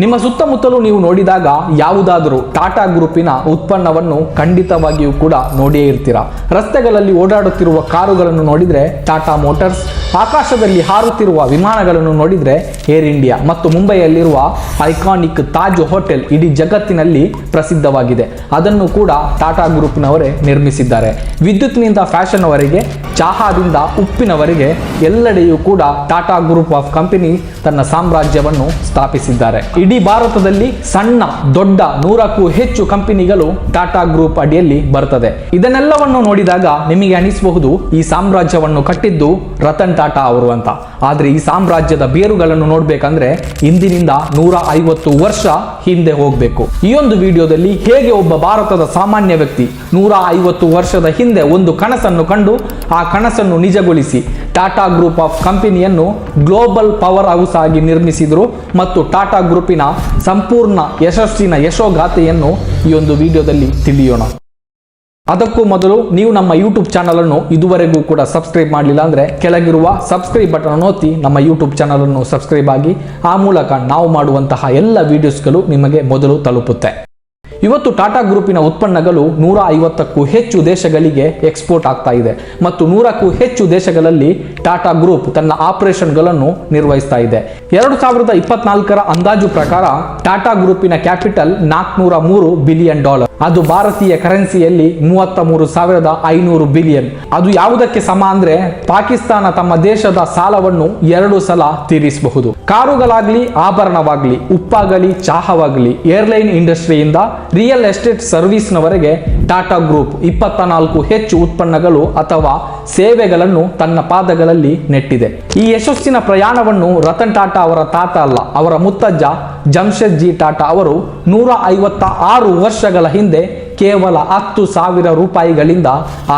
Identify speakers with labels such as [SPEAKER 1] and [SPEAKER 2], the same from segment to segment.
[SPEAKER 1] ನಿಮ್ಮ ಸುತ್ತಮುತ್ತಲು ನೀವು ನೋಡಿದಾಗ ಯಾವುದಾದರೂ ಟಾಟಾ ಗ್ರೂಪಿನ ಉತ್ಪನ್ನವನ್ನು ಖಂಡಿತವಾಗಿಯೂ ಕೂಡ ನೋಡಿಯೇ ಇರ್ತೀರಾ? ರಸ್ತೆಗಳಲ್ಲಿ ಓಡಾಡುತ್ತಿರುವ ಕಾರುಗಳನ್ನು ನೋಡಿದರೆ ಟಾಟಾ ಮೋಟಾರ್ಸ್, ಆಕಾಶದಲ್ಲಿ ಹಾರುತ್ತಿರುವ ವಿಮಾನಗಳನ್ನು ನೋಡಿದರೆ ಏರ್ ಇಂಡಿಯಾ ಮತ್ತು ಮುಂಬೈಯಲ್ಲಿರುವ ಐಕಾನಿಕ್ ತಾಜ್ ಹೋಟೆಲ್ ಇಡೀ ಜಗತ್ತಿನಲ್ಲಿ ಪ್ರಸಿದ್ಧವಾಗಿದೆ. ಅದನ್ನು ಕೂಡ ಟಾಟಾ ಗ್ರೂಪ್ನವರೇ ನಿರ್ಮಿಸಿದ್ದಾರೆ. ವಿದ್ಯುತ್ನಿಂದ ಫ್ಯಾಷನ್ ವರೆಗೆ ಚಹಾದಿಂದ ಉಪ್ಪಿನವರೆಗೆ ಎಲ್ಲೆಡೆಯೂ ಕೂಡ ಟಾಟಾ ಗ್ರೂಪ್ ಆಫ್ ಕಂಪನಿ ತನ್ನ ಸಾಮ್ರಾಜ್ಯವನ್ನು ಸ್ಥಾಪಿಸಿದ್ದಾರೆ. ಇಡೀ ಭಾರತದಲ್ಲಿ ಸಣ್ಣ, ದೊಡ್ಡ, ನೂರಕ್ಕೂ ಹೆಚ್ಚು ಕಂಪನಿಗಳು ಟಾಟಾ ಗ್ರೂಪ್ ಅಡಿಯಲ್ಲಿ ಬರ್ತದೆ. ಇದನ್ನೆಲ್ಲವನ್ನು ನೋಡಿದಾಗ ನಿಮಗೆ ಅನಿಸಬಹುದು, ಈ ಸಾಮ್ರಾಜ್ಯವನ್ನು ಕಟ್ಟಿದ್ದು ರತನ್ ಟಾಟಾ ಅವರು ಅಂತ. ಆದ್ರೆ ಈ ಸಾಮ್ರಾಜ್ಯದ ಬೇರುಗಳನ್ನು ನೋಡ್ಬೇಕಂದ್ರೆ ಇಂದಿನಿಂದ ನೂರ ಐವತ್ತು ವರ್ಷ ಹಿಂದೆ ಹೋಗ್ಬೇಕು. ಈ ಒಂದು ವಿಡಿಯೋದಲ್ಲಿ ಹೇಗೆ ಒಬ್ಬ ಭಾರತದ ಸಾಮಾನ್ಯ ವ್ಯಕ್ತಿ ನೂರ ಐವತ್ತು ವರ್ಷದ ಹಿಂದೆ ಒಂದು ಕನಸನ್ನು ಕಂಡು, ಆ ಕನಸನ್ನು ನಿಜಗೊಳಿಸಿ ಟಾಟಾ ಗ್ರೂಪ್ ಆಫ್ ಕಂಪನಿಯನ್ನು ಗ್ಲೋಬಲ್ ಪವರ್ ಹೌಸ್ ಆಗಿ ನಿರ್ಮಿಸಿದರು ಮತ್ತು ಟಾಟಾ ಗ್ರೂಪಿನ ಸಂಪೂರ್ಣ ಯಶಸ್ಸಿನ ಯಶೋಗಾಥೆಯನ್ನು ಈ ಒಂದು ವಿಡಿಯೋದಲ್ಲಿ ತಿಳಿಯೋಣ. ಅದಕ್ಕೂ ಮೊದಲು ನೀವು ನಮ್ಮ ಯೂಟ್ಯೂಬ್ ಚಾನಲ್ ಅನ್ನು ಇದುವರೆಗೂ ಕೂಡ ಸಬ್ಸ್ಕ್ರೈಬ್ ಮಾಡಲಿಲ್ಲ ಅಂದ್ರೆ ಕೆಳಗಿರುವ ಸಬ್ಸ್ಕ್ರೈಬ್ ಬಟನ್ ಒತ್ತಿ ನಮ್ಮ ಯೂಟ್ಯೂಬ್ ಚಾನಲ್ ಅನ್ನು ಸಬ್ಸ್ಕ್ರೈಬ್ ಆಗಿ, ಆ ಮೂಲಕ ನಾವು ಮಾಡುವಂತಹ ಎಲ್ಲ ವಿಡಿಯೋಸ್ಗಳು ನಿಮಗೆ ಮೊದಲು ತಲುಪುತ್ತೆ. ಇವತ್ತು ಟಾಟಾ ಗ್ರೂಪಿನ ಉತ್ಪನ್ನಗಳು ನೂರ ಐವತ್ತಕ್ಕೂ ಹೆಚ್ಚು ದೇಶಗಳಿಗೆ ಎಕ್ಸ್ಪೋರ್ಟ್ ಆಗ್ತಾ ಇದೆ ಮತ್ತು ನೂರಕ್ಕೂ ಹೆಚ್ಚು ದೇಶಗಳಲ್ಲಿ ಟಾಟಾ ಗ್ರೂಪ್ ತನ್ನ ಆಪರೇಷನ್ಗಳನ್ನು ನಿರ್ವಹಿಸ್ತಾ ಇದೆ. ಎರಡು ಸಾವಿರದ ಇಪ್ಪತ್ನಾಲ್ಕರ ಅಂದಾಜು ಪ್ರಕಾರ ಟಾಟಾ ಗ್ರೂಪಿನ ಕ್ಯಾಪಿಟಲ್ ನಾಲ್ಕುನೂರ ಮೂರು ಬಿಲಿಯನ್ ಡಾಲರ್. ಅದು ಭಾರತೀಯ ಕರೆನ್ಸಿಯಲ್ಲಿ ಮೂವತ್ತ ಮೂರು ಸಾವಿರದ ಐನೂರು ಬಿಲಿಯನ್. ಅದು ಯಾವುದಕ್ಕೆ ಸಮ ಅಂದ್ರೆ ಪಾಕಿಸ್ತಾನ ತಮ್ಮ ದೇಶದ ಸಾಲವನ್ನು ಎರಡು ಸಲ ತೀರಿಸಬಹುದು. ಕಾರುಗಳಾಗ್ಲಿ, ಆಭರಣವಾಗ್ಲಿ, ಉಪ್ಪಾಗಲಿ, ಚಹಾವಾಗಲಿ, ಏರ್ಲೈನ್ ಇಂಡಸ್ಟ್ರಿಯಿಂದ ರಿಯಲ್ ಎಸ್ಟೇಟ್ ಸರ್ವಿಸ್ನವರೆಗೆ ಟಾಟಾ ಗ್ರೂಪ್ ಇಪ್ಪತ್ತ ನಾಲ್ಕು ಹೆಚ್ಚು ಉತ್ಪನ್ನಗಳು ಅಥವಾ ಸೇವೆಗಳನ್ನು ತನ್ನ ಪಾದಗಳಲ್ಲಿ ನೆಟ್ಟಿದೆ. ಈ ಯಶಸ್ಸಿನ ಪ್ರಯಾಣವನ್ನು ರತನ್ ಟಾಟಾ ಅವರ ತಾತ ಅಲ್ಲ, ಅವರ ಮುತ್ತಜ್ಜ ಜಮ್ಶೆಡ್ಜಿ ಟಾಟಾ ಅವರು ನೂರ ಐವತ್ತ ಆರು ವರ್ಷಗಳ ಹಿಂದೆ ಕೇವಲ ಹತ್ತು ಸಾವಿರ ರೂಪಾಯಿಗಳಿಂದ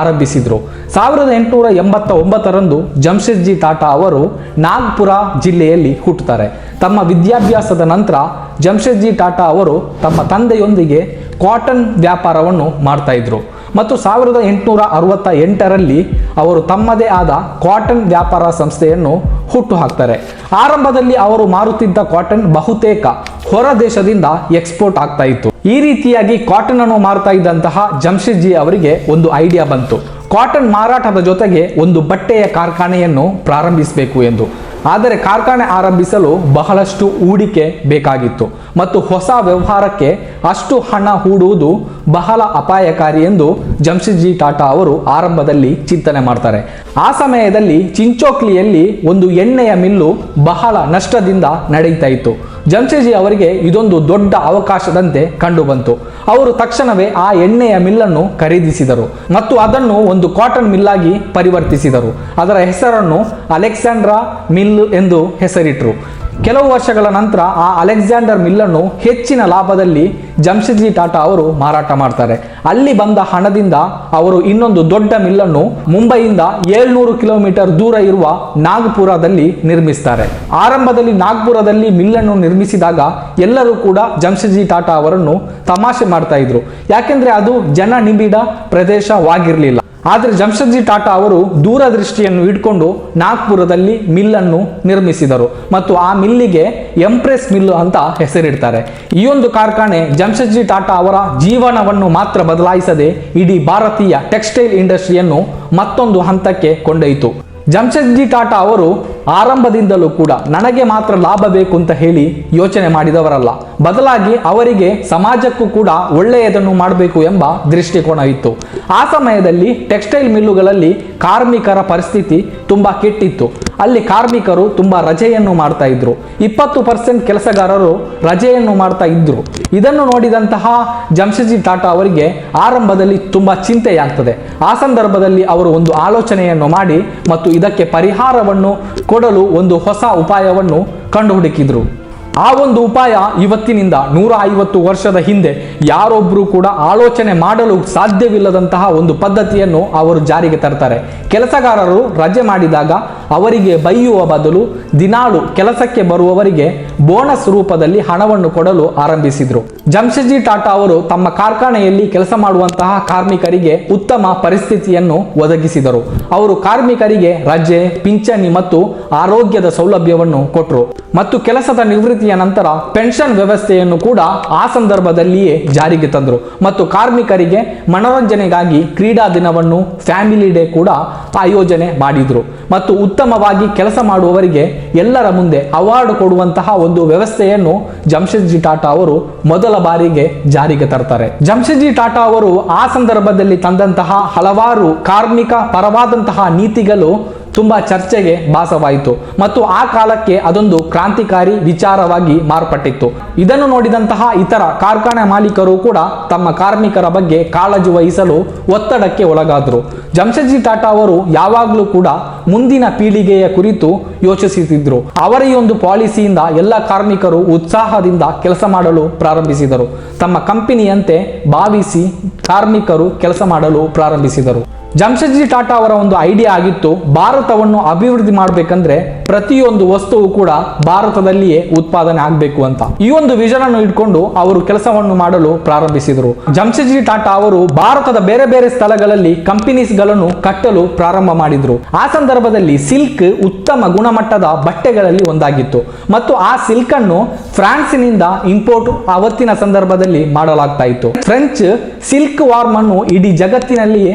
[SPEAKER 1] ಆರಂಭಿಸಿದರು. ಸಾವಿರದ ಎಂಟುನೂರ ಎಂಬತ್ತ ಒಂಬತ್ತರಂದು ಜಮ್ಶೆಡ್ಜಿ ಟಾಟಾ ಅವರು ನಾಗ್ಪುರ ಜಿಲ್ಲೆಯಲ್ಲಿ ಹುಟ್ಟುತ್ತಾರೆ. ತಮ್ಮ ವಿದ್ಯಾಭ್ಯಾಸದ ನಂತರ ಜಮ್ಶೆಡ್ಜಿ ಟಾಟಾ ಅವರು ತಮ್ಮ ತಂದೆಯೊಂದಿಗೆ ಕಾಟನ್ ವ್ಯಾಪಾರವನ್ನು ಮಾಡ್ತಾ ಇದ್ರು. ಮತ್ತು ಸಾವಿರದ ಎಂಟುನೂರ ಅರವತ್ತ ಎಂಟರಲ್ಲಿ ಅವರು ತಮ್ಮದೇ ಆದ ಕಾಟನ್ ವ್ಯಾಪಾರ ಸಂಸ್ಥೆಯನ್ನು ಹುಟ್ಟು ಹಾಕ್ತಾರೆ. ಆರಂಭದಲ್ಲಿ ಅವರು ಮಾರುತ್ತಿದ್ದ ಕಾಟನ್ ಬಹುತೇಕ ಹೊರ ದೇಶದಿಂದ ಎಕ್ಸ್ಪೋರ್ಟ್ ಆಗ್ತಾ ಇತ್ತು. ಈ ರೀತಿಯಾಗಿ ಕಾಟನ್ ಅನ್ನು ಮಾರ್ತಾ ಇದ್ದಂತಹ ಜಮ್ಶೆದ್ ಜಿ ಅವರಿಗೆ ಒಂದು ಐಡಿಯಾ ಬಂತು. ಕಾಟನ್ ಮಾರಾಟದ ಜೊತೆಗೆ ಒಂದು ಬಟ್ಟೆಯ ಕಾರ್ಖಾನೆಯನ್ನು ಪ್ರಾರಂಭಿಸಬೇಕು ಎಂದು. ಆದರೆ ಕಾರ್ಖಾನೆ ಆರಂಭಿಸಲು ಬಹಳಷ್ಟು ಹೂಡಿಕೆ ಬೇಕಾಗಿತ್ತು. ಮತ್ತು ಹೊಸ ವ್ಯವಹಾರಕ್ಕೆ ಅಷ್ಟು ಹಣ ಹೂಡುವುದು ಬಹಳ ಅಪಾಯಕಾರಿ ಎಂದು ಜಮ್ಶೆದ್ ಜಿ ಟಾಟಾ ಅವರು ಆರಂಭದಲ್ಲಿ ಚಿಂತನೆ ಮಾಡ್ತಾರೆ. ಆ ಸಮಯದಲ್ಲಿ ಚಿಂಚೋಕ್ಲಿಯಲ್ಲಿ ಒಂದು ಎಣ್ಣೆಯ ಮಿಲ್ಲು ಬಹಳ ನಷ್ಟದಿಂದ ನಡೀತಾ ಇತ್ತು. ಜಮ್ಶೆಡ್ಜಿ ಅವರಿಗೆ ಇದೊಂದು ದೊಡ್ಡ ಅವಕಾಶದಂತೆ ಕಂಡುಬಂತು. ಅವರು ತಕ್ಷಣವೇ ಆ ಎಣ್ಣೆಯ ಮಿಲ್ಲನ್ನು ಖರೀದಿಸಿದರು ಮತ್ತು ಅದನ್ನು ಒಂದು ಕಾಟನ್ ಮಿಲ್ಲಾಗಿ ಪರಿವರ್ತಿಸಿದರು. ಅದರ ಹೆಸರನ್ನು ಅಲೆಕ್ಸಾಂಡ್ರಾ ಮಿಲ್ ಎಂದು ಹೆಸರಿಟ್ಟರು ಕೆಲವು ವರ್ಷಗಳ ನಂತರ ಆ ಅಲೆಕ್ಸಾಂಡರ್ ಮಿಲ್ಲನ್ನು ಹೆಚ್ಚಿನ ಲಾಭದಲ್ಲಿ ಜಮ್ಶೆಡ್ಜಿ ಟಾಟಾ ಅವರು ಮಾರಾಟ ಮಾಡ್ತಾರೆ. ಅಲ್ಲಿ ಬಂದ ಹಣದಿಂದ ಅವರು ಇನ್ನೊಂದು ದೊಡ್ಡ ಮಿಲ್ಲನ್ನು ಮುಂಬೈಯಿಂದ ಏಳ್ನೂರು ಕಿಲೋಮೀಟರ್ ದೂರ ಇರುವ ನಾಗ್ಪುರದಲ್ಲಿ ನಿರ್ಮಿಸ್ತಾರೆ. ಆರಂಭದಲ್ಲಿ ನಾಗ್ಪುರದಲ್ಲಿ ಮಿಲ್ಲನ್ನು ನಿರ್ಮಿಸಿದಾಗ ಎಲ್ಲರೂ ಕೂಡ ಜಮ್ಶೆಡ್ಜಿ ಟಾಟಾ ಅವರನ್ನು ತಮಾಷೆ ಮಾಡ್ತಾ ಇದ್ರು. ಯಾಕೆಂದ್ರೆ ಅದು ಜನ ನಿಬಿಡ ಪ್ರದೇಶವಾಗಿರಲಿಲ್ಲ. ಆದರೆ ಜಮ್ಶೆದ್ಜಿ ಟಾಟಾ ಅವರು ದೂರದೃಷ್ಟಿಯನ್ನು ಇಟ್ಕೊಂಡು ನಾಗ್ಪುರದಲ್ಲಿ ಮಿಲ್ಲನ್ನು ನಿರ್ಮಿಸಿದರು ಮತ್ತು ಆ ಮಿಲ್ಲಿಗೆ ಎಂಪ್ರೆಸ್ ಮಿಲ್ಲು ಅಂತ ಹೆಸರಿಡ್ತಾರೆ. ಈ ಒಂದು ಕಾರ್ಖಾನೆ ಜಮ್ಶೆದ್ಜಿ ಟಾಟಾ ಅವರ ಜೀವನವನ್ನು ಮಾತ್ರ ಬದಲಾಯಿಸದೆ ಇಡೀ ಭಾರತೀಯ ಟೆಕ್ಸ್ಟೈಲ್ ಇಂಡಸ್ಟ್ರಿಯನ್ನು ಮತ್ತೊಂದು ಹಂತಕ್ಕೆ ಕೊಂಡೊಯ್ತು ಜಮ್ಶೆಡ್ಜಿ ಟಾಟಾ ಅವರು ಆರಂಭದಿಂದಲೂ ಕೂಡ ನನಗೆ ಮಾತ್ರ ಲಾಭ ಬೇಕು ಅಂತ ಹೇಳಿ ಯೋಚನೆ ಮಾಡಿದವರಲ್ಲ. ಬದಲಾಗಿ ಅವರಿಗೆ ಸಮಾಜಕ್ಕೂ ಕೂಡ ಒಳ್ಳೆಯದನ್ನು ಮಾಡಬೇಕು ಎಂಬ ದೃಷ್ಟಿಕೋನ ಇತ್ತು. ಆ ಸಮಯದಲ್ಲಿ ಟೆಕ್ಸ್ಟೈಲ್ ಮಿಲ್ಲುಗಳಲ್ಲಿ ಕಾರ್ಮಿಕರ ಪರಿಸ್ಥಿತಿ ತುಂಬಾ ಕೆಟ್ಟಿತ್ತು. ಅಲ್ಲಿ ಕಾರ್ಮಿಕರು ತುಂಬಾ ರಜೆಯನ್ನು ಮಾಡ್ತಾ ಇದ್ರು. ಇಪ್ಪತ್ತು ಪರ್ಸೆಂಟ್ ಕೆಲಸಗಾರರು ರಜೆಯನ್ನು ಮಾಡ್ತಾ ಇದ್ರು. ಇದನ್ನು ನೋಡಿದಂತಹ ಜಮ್ಶೆಡ್ಜಿ ಟಾಟಾ ಅವರಿಗೆ ಆರಂಭದಲ್ಲಿ ತುಂಬಾ ಚಿಂತೆಯಾಗ್ತದೆ. ಆ ಸಂದರ್ಭದಲ್ಲಿ ಅವರು ಒಂದು ಆಲೋಚನೆಯನ್ನು ಮಾಡಿ ಮತ್ತು ಇದಕ್ಕೆ ಪರಿಹಾರವನ್ನು ಕೊಡಲು ಒಂದು ಹೊಸ ಉಪಾಯವನ್ನು ಕಂಡುಹುಡುಕಿದ್ರು. ಆ ಒಂದು ಉಪಾಯ ಇವತ್ತಿನಿಂದ ನೂರ ಐವತ್ತು ವರ್ಷದ ಹಿಂದೆ ಯಾರೊಬ್ಬರು ಕೂಡ ಆಲೋಚನೆ ಮಾಡಲು ಸಾಧ್ಯವಿಲ್ಲದಂತಹ ಒಂದು ಪದ್ಧತಿಯನ್ನು ಅವರು ಜಾರಿಗೆ ತರ್ತಾರೆ. ಕೆಲಸಗಾರರು ರಜೆ ಮಾಡಿದಾಗ ಅವರಿಗೆ ಬೈಯುವ ಬದಲು ದಿನಾಳು ಕೆಲಸಕ್ಕೆ ಬರುವವರಿಗೆ ಬೋನಸ್ ರೂಪದಲ್ಲಿ ಹಣವನ್ನು ಕೊಡಲು ಆರಂಭಿಸಿದ್ರು. ಜಮ್ಶೆಡ್ಜಿ ಟಾಟಾ ಅವರು ತಮ್ಮ ಕಾರ್ಖಾನೆಯಲ್ಲಿ ಕೆಲಸ ಮಾಡುವಂತಹ ಕಾರ್ಮಿಕರಿಗೆ ಉತ್ತಮ ಪರಿಸ್ಥಿತಿಯನ್ನು ಒದಗಿಸಿದರು. ಅವರು ಕಾರ್ಮಿಕರಿಗೆ ರಜೆ, ಪಿಂಚಣಿ ಮತ್ತು ಆರೋಗ್ಯದ ಸೌಲಭ್ಯವನ್ನು ಕೊಟ್ಟರು ಮತ್ತು ಕೆಲಸದ ನಿವೃತ್ತಿಯ ನಂತರ ಪೆನ್ಷನ್ ವ್ಯವಸ್ಥೆಯನ್ನು ಕೂಡ ಆ ಸಂದರ್ಭದಲ್ಲಿಯೇ ಜಾರಿಗೆ ತಂದರು. ಮತ್ತು ಕಾರ್ಮಿಕರಿಗೆ ಮನೋರಂಜನೆಗಾಗಿ ಕ್ರೀಡಾ ದಿನವನ್ನು ಫ್ಯಾಮಿಲಿ ಡೇ ಕೂಡ ಆಯೋಜನೆ ಮಾಡಿದರು. ಮತ್ತು ಉತ್ತಮವಾಗಿ ಕೆಲಸ ಮಾಡುವವರಿಗೆ ಎಲ್ಲರ ಮುಂದೆ ಅವಾರ್ಡ್ ಕೊಡುವಂತಹ ಒಂದು ವ್ಯವಸ್ಥೆಯನ್ನು ಜಮ್ಶೆಡ್ಜಿ ಟಾಟಾ ಅವರು ಮೊದಲ ಬಾರಿಗೆ ಜಾರಿಗೆ ತರ್ತಾರೆ. ಜಮ್ಶೆಡ್ಜಿ ಟಾಟಾ ಅವರು ಆ ಸಂದರ್ಭದಲ್ಲಿ ತಂದಂತಹ ಹಲವಾರು ಕಾರ್ಮಿಕ ಪರವಾದಂತಹ ನೀತಿಗಳು ತುಂಬಾ ಚರ್ಚೆಗೆ ಭಾಸವಾಯಿತು ಮತ್ತು ಆ ಕಾಲಕ್ಕೆ ಅದೊಂದು ಕ್ರಾಂತಿಕಾರಿ ವಿಚಾರವಾಗಿ ಮಾರ್ಪಟ್ಟಿತ್ತು. ಇದನ್ನು ನೋಡಿದಂತಹ ಇತರ ಕಾರ್ಖಾನೆ ಮಾಲೀಕರು ಕೂಡ ತಮ್ಮ ಕಾರ್ಮಿಕರ ಬಗ್ಗೆ ಕಾಳಜಿ ವಹಿಸಲು ಒತ್ತಡಕ್ಕೆ ಒಳಗಾದರು. ಜಮ್ಶೆಡ್ಜಿ ಟಾಟಾ ಅವರು ಯಾವಾಗಲೂ ಕೂಡ ಮುಂದಿನ ಪೀಳಿಗೆಯ ಕುರಿತು ಯೋಚಿಸುತ್ತಿದ್ದರು ಅವರ ಈ ಒಂದು ಪಾಲಿಸಿಯಿಂದ ಎಲ್ಲ ಕಾರ್ಮಿಕರು ಉತ್ಸಾಹದಿಂದ ಕೆಲಸ ಮಾಡಲು ಪ್ರಾರಂಭಿಸಿದರು. ತಮ್ಮ ಕಂಪನಿಯಂತೆ ಭಾವಿಸಿ ಕಾರ್ಮಿಕರು ಕೆಲಸ ಮಾಡಲು ಪ್ರಾರಂಭಿಸಿದರು. ಜಮ್ಶೆಡ್ಜಿ ಟಾಟಾ ಅವರ ಒಂದು ಐಡಿಯಾ ಆಗಿತ್ತು, ಭಾರತವನ್ನು ಅಭಿವೃದ್ಧಿ ಮಾಡಬೇಕಂದ್ರೆ ಪ್ರತಿಯೊಂದು ವಸ್ತುವು ಕೂಡ ಭಾರತದಲ್ಲಿಯೇ ಉತ್ಪಾದನೆ ಆಗಬೇಕು ಅಂತ. ಈ ಒಂದು ವಿಷನ್ ಅನ್ನು ಇಟ್ಕೊಂಡು ಅವರು ಕೆಲಸವನ್ನು ಮಾಡಲು ಪ್ರಾರಂಭಿಸಿದರು. ಜಮ್ಶೆಡ್ಜಿ ಟಾಟಾ ಅವರು ಭಾರತದ ಬೇರೆ ಬೇರೆ ಸ್ಥಳಗಳಲ್ಲಿ ಕಂಪನೀಸ್ಗಳನ್ನು ಕಟ್ಟಲು ಪ್ರಾರಂಭ ಮಾಡಿದ್ರು. ಆ ಸಂದರ್ಭದಲ್ಲಿ ಸಿಲ್ಕ್ ಉತ್ತಮ ಗುಣಮಟ್ಟದ ಬಟ್ಟೆಗಳಲ್ಲಿ ಒಂದಾಗಿತ್ತು ಮತ್ತು ಆ ಸಿಲ್ಕ್ ಅನ್ನು ಫ್ರಾನ್ಸಿನಿಂದ ಇಂಪೋರ್ಟ್ ಅವತ್ತಿನ ಸಂದರ್ಭದಲ್ಲಿ ಮಾಡಲಾಗ್ತಾ ಇತ್ತು. ಫ್ರೆಂಚ್ ಸಿಲ್ಕ್ ವಾರ್ಮ್ ಅನ್ನು ಇಡೀ ಜಗತ್ತಿನಲ್ಲಿಯೇ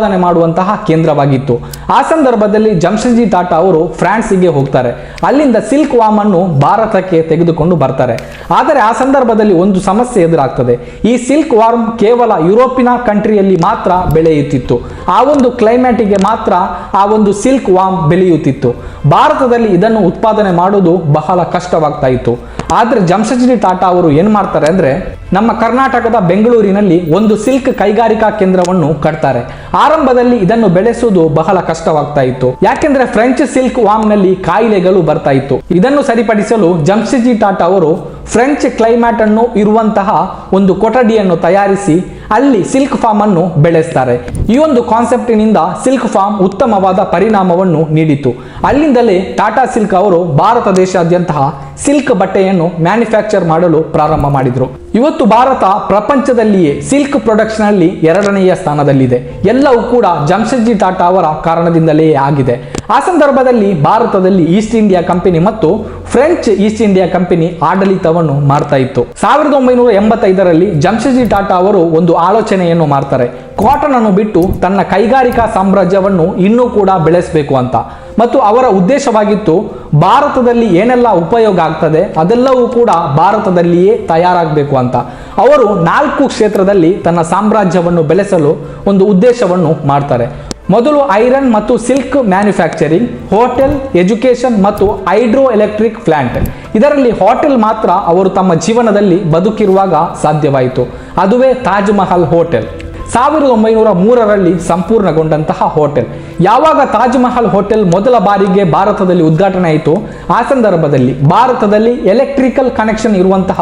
[SPEAKER 1] ಉತ್ಪಾದನೆ ಮಾಡುವಂತಹ ಕೇಂದ್ರವಾಗಿತ್ತು. ಆ ಸಂದರ್ಭದಲ್ಲಿ ಜಮ್ಶೆಡ್ಜಿ ಟಾಟಾ ಅವರು ಫ್ರಾನ್ಸಿಗೆ ಹೋಗ್ತಾರೆ. ಅಲ್ಲಿಂದ ಸಿಲ್ಕ್ ವಾಮ್ ಅನ್ನು ಭಾರತಕ್ಕೆ ತೆಗೆದುಕೊಂಡು ಬರ್ತಾರೆ. ಆದರೆ ಆ ಸಂದರ್ಭದಲ್ಲಿ ಒಂದು ಸಮಸ್ಯೆ ಎದುರಾಗ್ತದೆ. ಈ ಸಿಲ್ಕ್ ವಾರ್ಮ್ ಕೇವಲ ಯುರೋಪಿನ ಕಂಟ್ರಿಯಲ್ಲಿ ಮಾತ್ರ ಬೆಳೆಯುತ್ತಿತ್ತು. ಆ ಒಂದು ಕ್ಲೈಮೇಟಿಗೆ ಮಾತ್ರ ಆ ಒಂದು ಸಿಲ್ಕ್ ವಾಮ್ ಬೆಳೆಯುತ್ತಿತ್ತು. ಭಾರತದಲ್ಲಿ ಇದನ್ನು ಉತ್ಪಾದನೆ ಮಾಡುವುದು ಬಹಳ ಕಷ್ಟವಾಗ್ತಾ ಇತ್ತು. ಆದರೆ ಜಮ್ಶೆಡ್ಜಿ ಟಾಟಾ ಅವರು ಏನ್ ಮಾಡ್ತಾರೆ ಅಂದ್ರೆ ನಮ್ಮ ಕರ್ನಾಟಕದ ಬೆಂಗಳೂರಿನಲ್ಲಿ ಒಂದು ಸಿಲ್ಕ್ ಕೈಗಾರಿಕಾ ಕೇಂದ್ರವನ್ನು ಕಟ್ತಾರೆ. ಆರಂಭದಲ್ಲಿ ಇದನ್ನು ಬೆಳೆಸುವುದು ಬಹಳ ಕಷ್ಟವಾಗ್ತಾ ಇತ್ತು. ಯಾಕೆಂದ್ರೆ ಫ್ರೆಂಚ್ ಸಿಲ್ಕ್ ವಾಮ್ನಲ್ಲಿ ಕಾಯಿಲೆಗಳು ಬರ್ತಾ ಇತ್ತು. ಇದನ್ನು ಸರಿಪಡಿಸಲು ಜಮ್ಸಜಿ ಟಾಟಾ ಅವರು ಫ್ರೆಂಚ್ ಕ್ಲೈಮ್ಯಾಟ್ ಅನ್ನು ಇರುವಂತಹ ಒಂದು ಕೊಠಡಿಯನ್ನು ತಯಾರಿಸಿ ಅಲ್ಲಿ ಸಿಲ್ಕ್ ಫಾರ್ಮ್ ಅನ್ನು ಬೆಳೆಸ್ತಾರೆ. ಈ ಒಂದು ಕಾನ್ಸೆಪ್ಟಿನಿಂದ ಸಿಲ್ಕ್ ಫಾರ್ಮ್ ಉತ್ತಮವಾದ ಪರಿಣಾಮವನ್ನು ನೀಡಿತು. ಅಲ್ಲಿಂದಲೇ ಟಾಟಾ ಸಿಲ್ಕ್ ಅವರು ಭಾರತ ದೇಶಾದ್ಯಂತಹ ಸಿಲ್ಕ್ ಬಟ್ಟೆಯನ್ನು ಮ್ಯಾನುಫ್ಯಾಕ್ಚರ್ ಮಾಡಲು ಪ್ರಾರಂಭ ಮಾಡಿದರು. ಇವತ್ತು ಭಾರತ ಪ್ರಪಂಚದಲ್ಲಿಯೇ ಸಿಲ್ಕ್ ಪ್ರೊಡಕ್ಷನ್ ಅಲ್ಲಿ ಎರಡನೆಯ ಸ್ಥಾನದಲ್ಲಿದೆ. ಎಲ್ಲವೂ ಕೂಡ ಜಮ್ಶೆಡ್ಜಿ ಟಾಟಾ ಅವರ ಕಾರಣದಿಂದಲೇ ಆಗಿದೆ. ಆ ಸಂದರ್ಭದಲ್ಲಿ ಭಾರತದಲ್ಲಿ ಈಸ್ಟ್ ಇಂಡಿಯಾ ಕಂಪನಿ ಮತ್ತು ಫ್ರೆಂಚ್ ಈಸ್ಟ್ ಇಂಡಿಯಾ ಕಂಪನಿ ಆಡಳಿತವನ್ನು ಮಾಡ್ತಾ ಇತ್ತು. ಸಾವಿರದ ಒಂಬೈನೂರ ಎಂಬತ್ತೈದರಲ್ಲಿ ಜಮ್ಶೆಡ್ಜಿ ಟಾಟಾ ಅವರು ಒಂದು ಆಲೋಚನೆಯನ್ನು ಮಾಡ್ತಾರೆ. ಕಾಟನ್ ಅನ್ನು ಬಿಟ್ಟು ತನ್ನ ಕೈಗಾರಿಕಾ ಸಾಮ್ರಾಜ್ಯವನ್ನು ಇನ್ನೂ ಕೂಡ ಬೆಳೆಸಬೇಕು ಅಂತ. ಮತ್ತು ಅವರ ಉದ್ದೇಶವಾಗಿತ್ತು ಭಾರತದಲ್ಲಿ ಏನೆಲ್ಲ ಉಪಯೋಗ ಆಗ್ತದೆ ಅದೆಲ್ಲವೂ ಕೂಡ ಭಾರತದಲ್ಲಿಯೇ ತಯಾರಾಗಬೇಕು ಅಂತ. ಅವರು ನಾಲ್ಕು ಕ್ಷೇತ್ರದಲ್ಲಿ ತನ್ನ ಸಾಮ್ರಾಜ್ಯವನ್ನು ಬೆಳೆಸಲು ಒಂದು ಉದ್ದೇಶವನ್ನು ಮಾಡ್ತಾರೆ. ಮೊದಲು ಐರನ್ ಮತ್ತು ಸಿಲ್ಕ್ ಮ್ಯಾನುಫ್ಯಾಕ್ಚರಿಂಗ್, ಹೋಟೆಲ್ ಎಜುಕೇಶನ್ ಮತ್ತು ಹೈಡ್ರೋ ಎಲೆಕ್ಟ್ರಿಕ್ ಪ್ಲಾಂಟ್. ಇದರಲ್ಲಿ ಹೋಟೆಲ್ ಮಾತ್ರ ಅವರು ತಮ್ಮ ಜೀವನದಲ್ಲಿ ಬದುಕಿರುವಾಗ ಸಾಧ್ಯವಾಯಿತು. ಅದುವೇ ತಾಜ್ ಮಹಲ್ ಹೋಟೆಲ್. ಸಾವಿರದ ಒಂಬೈನೂರ ಮೂರರಲ್ಲಿ ಸಂಪೂರ್ಣಗೊಂಡಂತಹ ಹೋಟೆಲ್. ಯಾವಾಗ ತಾಜ್ ಮಹಲ್ ಹೋಟೆಲ್ ಮೊದಲ ಬಾರಿಗೆ ಭಾರತದಲ್ಲಿ ಉದ್ಘಾಟನೆ ಆಯಿತು? ಆ ಸಂದರ್ಭದಲ್ಲಿ ಭಾರತದಲ್ಲಿ ಎಲೆಕ್ಟ್ರಿಕಲ್ ಕನೆಕ್ಷನ್ ಇರುವಂತಹ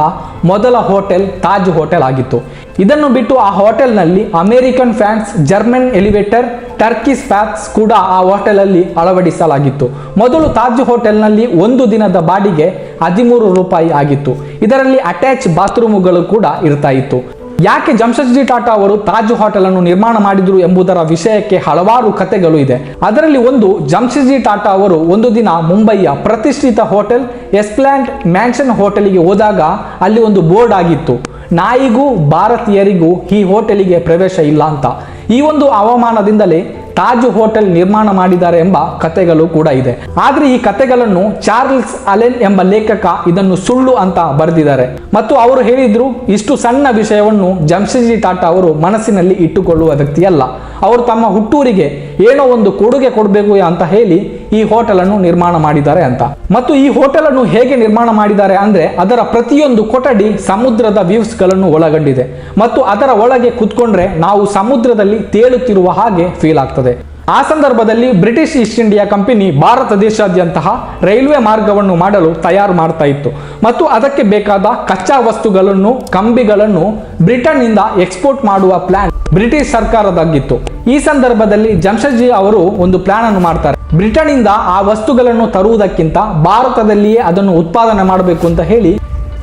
[SPEAKER 1] ಮೊದಲ ಹೋಟೆಲ್ ತಾಜ್ ಹೋಟೆಲ್ ಆಗಿತ್ತು. ಇದನ್ನು ಬಿಟ್ಟು ಆ ಹೋಟೆಲ್ನಲ್ಲಿ American fans, German elevator Turkish packs ಕೂಡ ಆ ಹೋಟೆಲಲ್ಲಿ ಅಳವಡಿಸಲಾಗಿತ್ತು. ಮೊದಲು ತಾಜ್ ಹೋಟೆಲ್ನಲ್ಲಿ ಒಂದು ದಿನದ ಬಾಡಿಗೆ ಹದಿಮೂರು ರೂಪಾಯಿ ಆಗಿತ್ತು. ಇದರಲ್ಲಿ ಅಟ್ಯಾಚ್ ಬಾತ್ರೂಮುಗಳು ಕೂಡ ಇರ್ತಾ ಇತ್ತು. ಯಾಕೆ ಜಮ್ಶೆಡ್ಜಿ ಟಾಟಾ ಅವರು ತಾಜ್ ಹೋಟೆಲ್ ಅನ್ನು ನಿರ್ಮಾಣ ಮಾಡಿದ್ರು ಎಂಬುದರ ವಿಷಯಕ್ಕೆ ಹಲವಾರು ಕಥೆಗಳು ಇದೆ. ಅದರಲ್ಲಿ ಒಂದು ಜಮ್ಶೆಡ್ಜಿ ಟಾಟಾ ಅವರು ಒಂದು ದಿನ ಮುಂಬೈಯ ಪ್ರತಿಷ್ಠಿತ ಹೋಟೆಲ್ ಎಸ್ಪ್ಲ್ಯಾಂಡ್ ಮ್ಯಾನ್ಷನ್ ಹೋಟೆಲಿಗೆ ಹೋದಾಗ ಅಲ್ಲಿ ಒಂದು ಬೋರ್ಡ್ ಆಗಿತ್ತು. ನಾಯಿಗೂ ಭಾರತೀಯರಿಗೂ ಈ ಹೋಟೆಲಿಗೆ ಪ್ರವೇಶ ಇಲ್ಲ ಅಂತ. ಈ ಒಂದು ಅವಮಾನದಿಂದಲೇ ತಾಜ್ ಹೋಟೆಲ್ ನಿರ್ಮಾಣ ಮಾಡಿದ್ದಾರೆ ಎಂಬ ಕಥೆಗಳು ಕೂಡ ಇದೆ. ಆದ್ರೆ ಈ ಕಥೆಗಳನ್ನು ಚಾರ್ಲ್ಸ್ ಅಲೆನ್ ಎಂಬ ಲೇಖಕ ಇದನ್ನು ಸುಳ್ಳು ಅಂತ ಬರೆದಿದ್ದಾರೆ. ಮತ್ತು ಅವರು ಹೇಳಿದ್ರು, ಇಷ್ಟು ಸಣ್ಣ ವಿಷಯವನ್ನು ಜಮ್ಶೆಡ್ಜಿ ಟಾಟಾ ಅವರು ಮನಸ್ಸಿನಲ್ಲಿ ಇಟ್ಟುಕೊಳ್ಳುವ ವ್ಯಕ್ತಿಯಲ್ಲ. ಅವರು ತಮ್ಮ ಹುಟ್ಟೂರಿಗೆ ಏನೋ ಒಂದು ಕೊಡುಗೆ ಕೊಡಬೇಕು ಅಂತ ಹೇಳಿ ಈ ಹೋಟೆಲ್ ಅನ್ನು ನಿರ್ಮಾಣ ಮಾಡಿದ್ದಾರೆ ಅಂತ. ಮತ್ತು ಈ ಹೋಟೆಲ್ ಅನ್ನು ಹೇಗೆ ನಿರ್ಮಾಣ ಮಾಡಿದ್ದಾರೆ ಅಂದ್ರೆ ಅದರ ಪ್ರತಿಯೊಂದು ಕೊಠಡಿ ಸಮುದ್ರದ ವ್ಯೂಸ್ಗಳನ್ನು ಒಳಗೊಂಡಿದೆ. ಮತ್ತು ಅದರ ಒಳಗೆ ಕುತ್ಕೊಂಡ್ರೆ ನಾವು ಸಮುದ್ರದಲ್ಲಿ ತೇಲುತ್ತಿರುವ ಹಾಗೆ ಫೀಲ್ ಆಗ್ತದೆ. ಆ ಸಂದರ್ಭದಲ್ಲಿ ಬ್ರಿಟಿಷ್ ಈಸ್ಟ್ ಇಂಡಿಯಾ ಕಂಪನಿ ಭಾರತ ದೇಶಾದ್ಯಂತಹ ರೈಲ್ವೆ ಮಾರ್ಗವನ್ನು ಮಾಡಲು ತಯಾರು ಮಾಡ್ತಾ ಇತ್ತು. ಮತ್ತು ಅದಕ್ಕೆ ಬೇಕಾದ ಕಚ್ಚಾ ವಸ್ತುಗಳನ್ನು, ಕಂಬಿಗಳನ್ನು ಬ್ರಿಟನ್ ಇಂದ ಎಕ್ಸ್ಪೋರ್ಟ್ ಮಾಡುವ ಪ್ಲಾನ್ ಬ್ರಿಟಿಷ್ ಸರ್ಕಾರದಾಗಿತ್ತು. ಈ ಸಂದರ್ಭದಲ್ಲಿ ಜಮ್ಶೆಡ್ಜಿ ಅವರು ಒಂದು ಪ್ಲಾನ್ ಅನ್ನು ಮಾಡ್ತಾರೆ. ಬ್ರಿಟನ್ ಇಂದ ಆ ವಸ್ತುಗಳನ್ನು ತರುವುದಕ್ಕಿಂತ ಭಾರತದಲ್ಲಿಯೇ ಅದನ್ನು ಉತ್ಪಾದನೆ ಮಾಡಬೇಕು ಅಂತ ಹೇಳಿ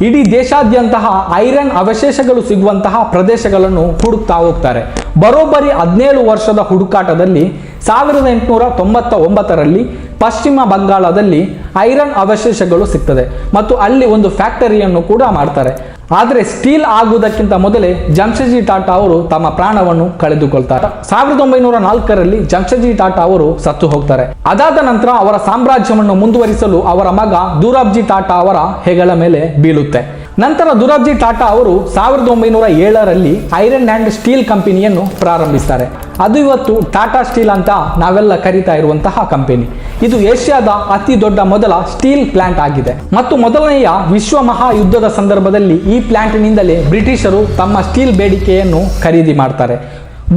[SPEAKER 1] ಇಡೀ ದೇಶಾದ್ಯಂತಹ ಐರನ್ ಅವಶೇಷಗಳು ಸಿಗುವಂತಹ ಪ್ರದೇಶಗಳನ್ನು ಹುಡುಕ್ತಾ ಹೋಗ್ತಾರೆ. ಬರೋಬ್ಬರಿ ಹದಿನೇಳು ವರ್ಷದ ಹುಡುಕಾಟದಲ್ಲಿ ಸಾವಿರದ ಎಂಟುನೂರ ತೊಂಬತ್ತ ಒಂಬತ್ತರಲ್ಲಿ ಪಶ್ಚಿಮ ಬಂಗಾಳದಲ್ಲಿ ಐರನ್ ಅವಶೇಷಗಳು ಸಿಗ್ತದೆ ಮತ್ತು ಅಲ್ಲಿ ಒಂದು ಫ್ಯಾಕ್ಟರಿಯನ್ನು ಕೂಡ ಮಾಡ್ತಾರೆ. ಆದರೆ ಸ್ಟೀಲ್ ಆಗುವುದಕ್ಕಿಂತ ಮೊದಲೇ ಜಮ್ಶೆಡ್ಜಿ ಟಾಟಾ ಅವರು ತಮ್ಮ ಪ್ರಾಣವನ್ನು ಕಳೆದುಕೊಳ್ತಾರೆ. ಸಾವಿರದ ಒಂಬೈನೂರ ನಾಲ್ಕರಲ್ಲಿ ಜಮ್ಶೆಡ್ಜಿ ಟಾಟಾ ಅವರು ಸತ್ತು ಹೋಗ್ತಾರೆ. ಅದಾದ ನಂತರ ಅವರ ಸಾಮ್ರಾಜ್ಯವನ್ನು ಮುಂದುವರಿಸಲು ಅವರ ಮಗ ದೂರಾಬ್ಜಿ ಟಾಟಾ ಅವರ ಹೆಗಲ ಮೇಲೆ ಬೀಳುತ್ತೆ. ನಂತರ ದುರಾಬ್ಜಿ ಟಾಟಾ ಅವರು ಸಾವಿರದ ಒಂಬೈನೂರ ಏಳರಲ್ಲಿ ಐರನ್ ಆ್ಯಂಡ್ ಸ್ಟೀಲ್ ಕಂಪನಿಯನ್ನು ಪ್ರಾರಂಭಿಸ್ತಾರೆ. ಅದು ಇವತ್ತು ಟಾಟಾ ಸ್ಟೀಲ್ ಅಂತ ನಾವೆಲ್ಲ ಕರಿತಾ ಇರುವಂತಹ ಕಂಪನಿ. ಇದು ಏಷ್ಯಾದ ಅತಿ ದೊಡ್ಡ ಮೊದಲ ಸ್ಟೀಲ್ ಪ್ಲಾಂಟ್ ಆಗಿದೆ. ಮತ್ತು ಮೊದಲನೆಯ ವಿಶ್ವ ಮಹಾಯುದ್ಧದ ಸಂದರ್ಭದಲ್ಲಿ ಈ ಪ್ಲಾಂಟ್ನಿಂದಲೇ ಬ್ರಿಟಿಷರು ತಮ್ಮ ಸ್ಟೀಲ್ ಬೇಡಿಕೆಯನ್ನು ಖರೀದಿ ಮಾಡ್ತಾರೆ.